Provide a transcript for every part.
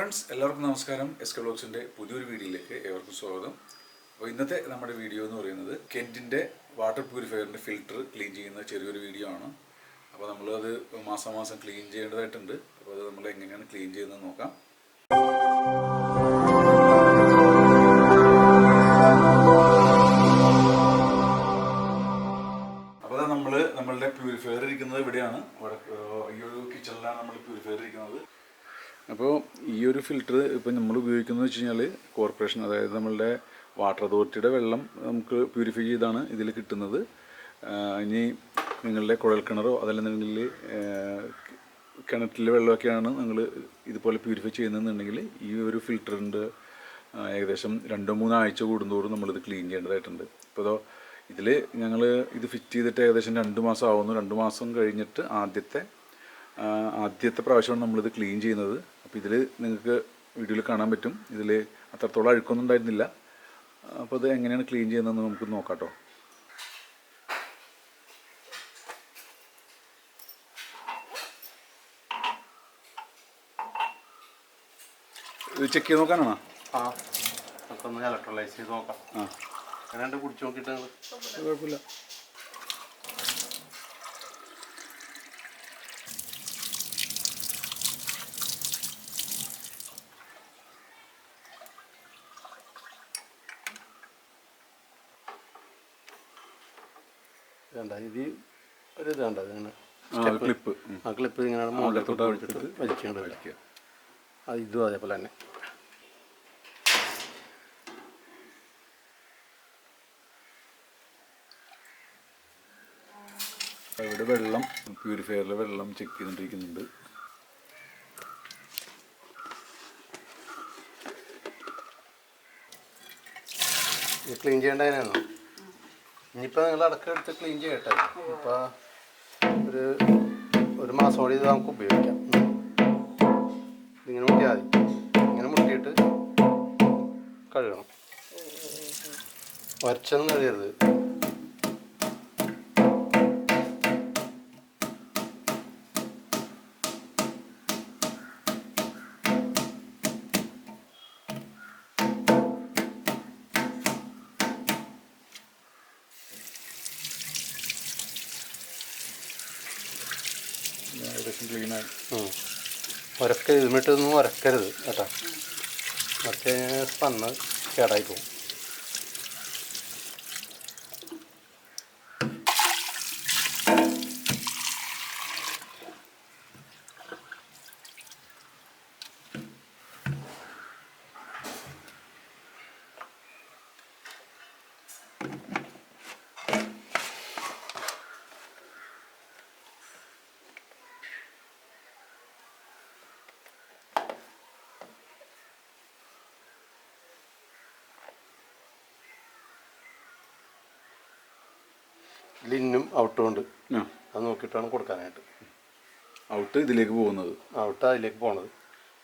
Friends എല്ലാവർക്കും നമസ്കാരം. S K ബ്ലോഗ്സിന്റെ പുതിയൊരു വീഡിയോയിലേക്ക് ഏവർക്കും സ്വാഗതം. അപ്പോൾ ഇന്നത്തെ നമ്മുടെ വീഡിയോ എന്ന് പറയുന്നത് കെന്റിന്റെ വാട്ടർ പ്യൂരിഫയറിന്റെ ഫിൽറ്റർ ക്ലീൻ ചെയ്യുന്ന ചെറിയൊരു വീഡിയോ ആണ്. അപ്പോൾ നമ്മളത് മാസം മാസം ക്ലീൻ ചെയ്യേണ്ടതായിട്ടുണ്ട്. അപ്പോൾ അത് നമ്മൾ എങ്ങനെയാണ് ക്ലീൻ ചെയ്യുന്നത് നോക്കാം. അപ്പോൾ നമ്മൾ നമ്മളുടെ പ്യൂരിഫയർ ഇരിക്കുന്നത് ഇവിടെയാണ്. ഈ ഒരു കിച്ചണിലാണ് നമ്മൾ പ്യൂരിഫയർ ഇരിക്കുന്നത്. അപ്പോൾ ഈ ഒരു ഫിൽറ്റർ ഇപ്പോൾ നമ്മൾ ഉപയോഗിക്കുന്നത് വെച്ച് കഴിഞ്ഞാൽ കോർപ്പറേഷൻ അതായത് നമ്മളുടെ വാട്ടർ അതോറിറ്റിയുടെ വെള്ളം നമുക്ക് പ്യൂരിഫൈ ചെയ്താണ് ഇതിൽ കിട്ടുന്നത്. ഇനി നിങ്ങളുടെ കുഴൽ കിണറോ അതല്ലെന്നുണ്ടെങ്കിൽ കിണറ്റിലെ വെള്ളമൊക്കെയാണ് നിങ്ങൾ ഇതുപോലെ പ്യൂരിഫൈ ചെയ്യുന്നതെന്നുണ്ടെങ്കിൽ ഈ ഒരു ഫിൽറ്ററിന്റെ ഏകദേശം രണ്ടോ മൂന്നോ ആഴ്ച കൂടുന്തോറും നമ്മളിത് ക്ലീൻ ചെയ്യേണ്ടതായിട്ടുണ്ട്. ഇപ്പോൾ അതോ ഇതിൽ ഞങ്ങൾ ഇത് ഫിറ്റ് ചെയ്തിട്ട് ഏകദേശം രണ്ട് മാസം ആവുന്നു. രണ്ട് മാസം കഴിഞ്ഞിട്ട് ആദ്യത്തെ ആദ്യത്തെ പ്രാവശ്യമാണ് നമ്മളിത് ക്ലീൻ ചെയ്യുന്നത്. അപ്പോൾ ഇതിൽ നിങ്ങൾക്ക് വീഡിയോയിൽ കാണാൻ പറ്റും. ഇതിൽ അത്രത്തോളം അഴുക്കൊന്നും ഉണ്ടായിരുന്നില്ല. അപ്പോൾ ഇത് എങ്ങനെയാണ് ക്ലീൻ ചെയ്യുന്നതെന്ന് നമുക്ക് നോക്കാം കേട്ടോ ഇത് ചെക്ക് ചെയ്ത് നോക്കാനാണോ? ആ നമുക്കൊന്ന് ഇലക്ട്രോലൈസ് ചെയ്ത് നോക്കാം. ആ. രണ്ട് കുടിച്ച് നോക്കിയിട്ട് കുഴപ്പമില്ല. വേണ്ട ഇത് ഒരു ഇത് വേണ്ട ഇങ്ങനെ ക്ലിപ്പ് ആ ക്ലിപ്പ് ഇങ്ങനെ മുകളിലോട്ട് പിടിച്ചിട്ട് വലിച്ചുകൊണ്ട് വലിക്കുക. അത് ഇതും അതേപോലെ തന്നെ. ഇവിടെ വെള്ളം പ്യൂരിഫയറിലെ വെള്ളം ചെക്ക് ചെയ്തുകൊണ്ടിരിക്കുന്നുണ്ട് ക്ലീൻ ചെയ്യേണ്ട അതിനാണ് ഇനിയിപ്പോൾ നിങ്ങൾ അടക്കം എടുത്ത് ക്ലീൻ ചെയ്യട്ടെ. ഇപ്പോൾ ഒരു ഒരു മാസം കൂടി ഇത് നമുക്ക് ഉപയോഗിക്കാം. ഇങ്ങനെ മുട്ടിയാൽ മതി. ഇങ്ങനെ മുട്ടിയിട്ട് കഴുകണം. വരച്ചെന്ന് കഴിയരുത് ഏകദേശം ക്ലീനായി ഉരക്ക ഇരുന്നിട്ടൊന്നും ഉരക്കരുത് കേട്ടോ മറ്റേ സ്പണ്ണ് കേടായി പോകും ലിന്നും ഔട്ടും ഉണ്ട്. അത് നോക്കിയിട്ടാണ് കൊടുക്കാനായിട്ട്. ഔട്ട് ഇതിലേക്ക് പോകുന്നത്. ഔട്ട് അതിലേക്ക് പോണത്.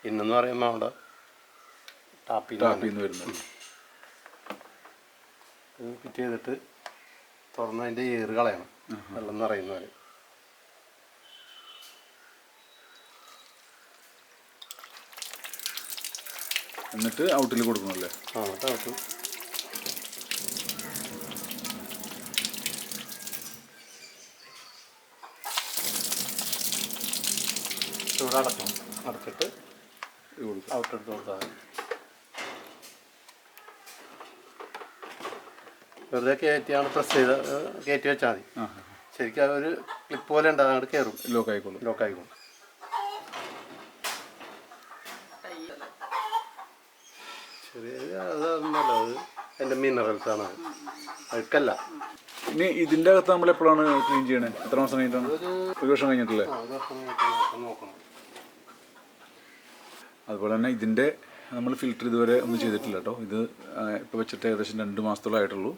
ഇന്നെന്ന് പറയുമ്പോൾ അവിടെ ടാപ്പിൽ ടാപ്പിൽ നിന്ന് വരുന്നത്. ഫിറ്റ് ചെയ്തിട്ട് തുറന്ന് അതിന്റെ ഏറ് കളയണം. വെള്ളം നിറയുന്ന വരെ എന്നിട്ട് ഔട്ടിൽ കൊടുക്കണമല്ലേ ആ എന്നിട്ട് ഔട്ട്. ഇവിടെ അടക്കണം അടച്ചിട്ട് ഔട്ടെടുത്ത് കൊടുത്താൽ മതി. വെറുതെ കയറ്റിയാണ് പ്രസ് ചെയ്ത് കയറ്റി വെച്ചാൽ മതി. ശരിക്കും അതൊരു ക്ലിപ്പ് പോലെ ഉണ്ട് അങ്ങോട്ട് കയറും ലോക്ക് ആയിക്കോളും. ചെറിയ അതൊന്നല്ല അത് എന്റെ മിനറൽസ് ആണ്. അത്. അഴുക്കല്ല. ഇനി ഇതിന്റെ അകത്ത് നമ്മൾ എപ്പോഴാണ് ക്ലീൻ ചെയ്യണേ? എത്ര മാസം കഴിഞ്ഞിട്ടാണ്? ഒരു വർഷം കഴിഞ്ഞിട്ടില്ലേ? നോക്കണം. അതുപോലെ തന്നെ ഇതിന്റെ നമ്മൾ ഫിൽറ്റർ ഇതുവരെ ഒന്നും ചെയ്തിട്ടില്ല കേട്ടോ ഇത് ഇപ്പോൾ വെച്ചിട്ട് ഏകദേശം രണ്ട് മാസത്തോളം ആയിട്ടുള്ളൂ.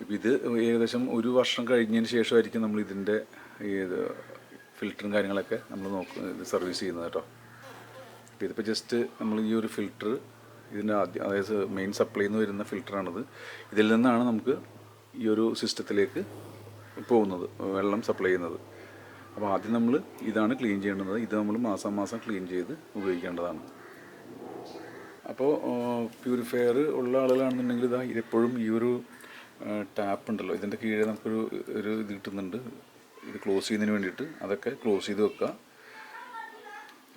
ഇപ്പം ഇത് ഏകദേശം ഒരു വർഷം കഴിഞ്ഞതിന് ശേഷമായിരിക്കും നമ്മൾ ഇതിന്റെ ഇത് ഫിൽറ്ററും കാര്യങ്ങളൊക്കെ നമ്മൾ നോക്ക് ഇത് സർവീസ് ചെയ്യുന്നത് കേട്ടോ അപ്പോൾ ഇതിപ്പോൾ ജസ്റ്റ് നമ്മൾ ഈ ഒരു ഫിൽറ്റർ ഇതിന്റെ ആദ്യം അതായത് മെയിൻ സപ്ലൈ നിന്ന് വരുന്ന ഫിൽറ്ററാണിത് ഇതിൽ നിന്നാണ് നമുക്ക് ഈ ഒരു സിസ്റ്റത്തിലേക്ക് പോകുന്നത് വെള്ളം സപ്ലൈ ചെയ്യുന്നത്. അപ്പോൾ ആദ്യം നമ്മൾ ഇതാണ് ക്ലീൻ ചെയ്യേണ്ടത്. ഇത് നമ്മൾ മാസം മാസം ക്ലീൻ ചെയ്ത് ഉപയോഗിക്കേണ്ടതാണ്. അപ്പോൾ പ്യൂരിഫയർ ഉള്ള ആളുകളാണെന്നുണ്ടെങ്കിൽ ഇതാ എപ്പോഴും ഈ ഒരു ടാപ്പ് ഉണ്ടല്ലോ. ഇതിന്റെ കീഴെ നമുക്കൊരു ഒരു ഇത് കിട്ടുന്നുണ്ട്. ഇത് ക്ലോസ് ചെയ്യുന്നതിന് വേണ്ടിയിട്ട് അതൊക്കെ ക്ലോസ് ചെയ്ത് വെക്കുക.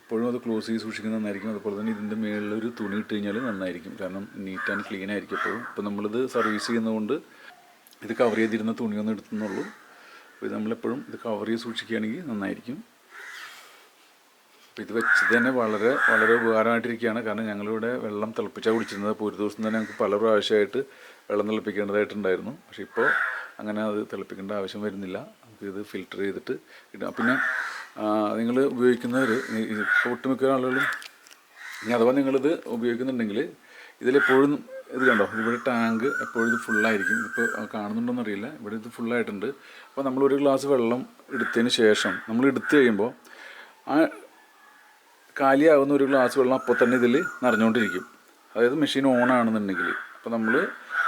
എപ്പോഴും അത് ക്ലോസ് ചെയ്ത് സൂക്ഷിക്കുന്നത് നന്നായിരിക്കും. അതുപോലെ തന്നെ ഇതിന്റെ മേളിലൊരു തുണി ഇട്ട് കഴിഞ്ഞാൽ നന്നായിരിക്കും. കാരണം നീറ്റ് ആൻഡ് ക്ലീൻ ആയിരിക്കും എപ്പോഴും. ഇപ്പോൾ നമ്മളിത് സർവീസ് ചെയ്യുന്നതുകൊണ്ട് ഇത് കവർ ചെയ്തിരുന്ന തുണിയൊന്നും എടുത്തുന്നുള്ളൂ അപ്പോൾ നമ്മളെപ്പോഴും ഇത് കവർ ചെയ്ത് സൂക്ഷിക്കുകയാണെങ്കിൽ നന്നായിരിക്കും. അപ്പോൾ ഇത് വെച്ച് തന്നെ വളരെ വളരെ ഉപകാരമായിട്ടിരിക്കുകയാണ്. കാരണം ഞങ്ങളിവിടെ വെള്ളം തിളപ്പിച്ചാൽ കുടിച്ചിരുന്നത്. അപ്പോൾ ഒരു ദിവസം തന്നെ ഞങ്ങൾക്ക് പല പ്രാവശ്യമായിട്ട് വെള്ളം തിളപ്പിക്കേണ്ടതായിട്ടുണ്ടായിരുന്നു. പക്ഷേ ഇപ്പോൾ അങ്ങനെ അത് തിളപ്പിക്കേണ്ട ആവശ്യം വരുന്നില്ല. ഇത് ഫിൽറ്റർ ചെയ്തിട്ട് ഇടാം പിന്നെ നിങ്ങൾ ഉപയോഗിക്കുന്നവർ ഒട്ടുമിക്ക ആളുകളും ഇനി അഥവാ നിങ്ങളിത് ഉപയോഗിക്കുന്നുണ്ടെങ്കിൽ ഇതിലെപ്പോഴും ഇത് കണ്ടോ? ഇവിടെ ടാങ്ക് എപ്പോഴും ഇത് ഫുള്ളായിരിക്കും ഇപ്പോൾ കാണുന്നുണ്ടോയെന്ന് അറിയില്ല ഇവിടെ ഇത് ഫുള്ളായിട്ടുണ്ട് അപ്പോൾ നമ്മൾ ഒരു ഗ്ലാസ് വെള്ളം എടുത്തതിന് ശേഷം നമ്മൾ എടുത്തു കഴിയുമ്പോൾ ആ കാലിയാകുന്ന ഒരു ഗ്ലാസ് വെള്ളം അപ്പോൾ തന്നെ ഇതിൽ നിറഞ്ഞുകൊണ്ടിരിക്കും. അതായത് മെഷീൻ ഓൺ ആണെന്നുണ്ടെങ്കിൽ അപ്പോൾ നമ്മൾ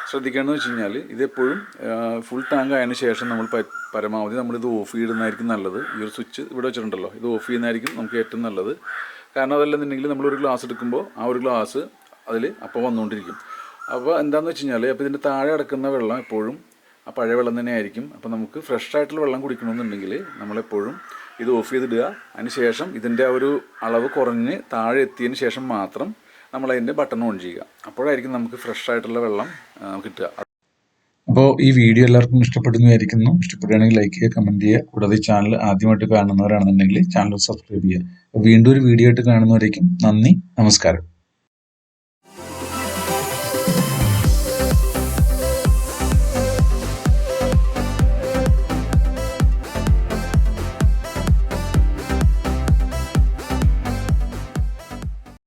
ശ്രദ്ധിക്കേണ്ടതെന്ന് വെച്ച് കഴിഞ്ഞാൽ ഇതെപ്പോഴും ഫുൾ ടാങ്ക് ആയതിനു ശേഷം നമ്മൾ പരമാവധി നമ്മൾ ഇത് ഓഫ് ചെയ്യുന്നതായിരിക്കും നല്ലത്. ഈ ഒരു സ്വിച്ച് ഇവിടെ വെച്ചിട്ടുണ്ടല്ലോ. ഇത് ഓഫ് ചെയ്യുന്നതായിരിക്കും നമുക്ക് ഏറ്റവും നല്ലത്. കാരണം അതല്ലെന്നുണ്ടെങ്കിൽ നമ്മളൊരു ഗ്ലാസ് എടുക്കുമ്പോൾ ആ ഒരു ഗ്ലാസ് അതിൽ അപ്പോൾ വന്നുകൊണ്ടിരിക്കും. അപ്പോൾ എന്താണെന്ന് വെച്ച് കഴിഞ്ഞാൽ അപ്പോൾ ഇതിന്റെ താഴെ അടക്കുന്ന വെള്ളം എപ്പോഴും ആ പഴയ വെള്ളം തന്നെ ആയിരിക്കും. അപ്പോൾ നമുക്ക് ഫ്രഷ് ആയിട്ടുള്ള വെള്ളം കുടിക്കണമെന്നുണ്ടെങ്കിൽ നമ്മളെപ്പോഴും ഇത് ഓഫ് ചെയ്തിടുക. അതിന് ശേഷം ഇതിന്റെ ആ ഒരു അളവ് കുറഞ്ഞ് താഴെ എത്തിയതിന് ശേഷം മാത്രം നമ്മൾ അതിന്റെ ബട്ടൺ ഓൺ ചെയ്യുക. അപ്പോഴായിരിക്കും നമുക്ക് ഫ്രഷ് ആയിട്ടുള്ള വെള്ളം കിട്ടുക. അപ്പോൾ ഈ വീഡിയോ എല്ലാവർക്കും ഇഷ്ടപ്പെടുന്നു ആയിരിക്കുന്നു ഇഷ്ടപ്പെടുകയാണെങ്കിൽ ലൈക്ക് ചെയ്യുക കമന്റ് ചെയ്യുക. കൂടാതെ ഈ ചാനൽ ആദ്യമായിട്ട് കാണുന്നവരാണെന്നുണ്ടെങ്കിൽ ചാനൽ സബ്സ്ക്രൈബ് ചെയ്യുക. വീണ്ടും ഒരു വീഡിയോ ആയിട്ട് കാണുന്നവരേക്കും നന്ദി നമസ്കാരം.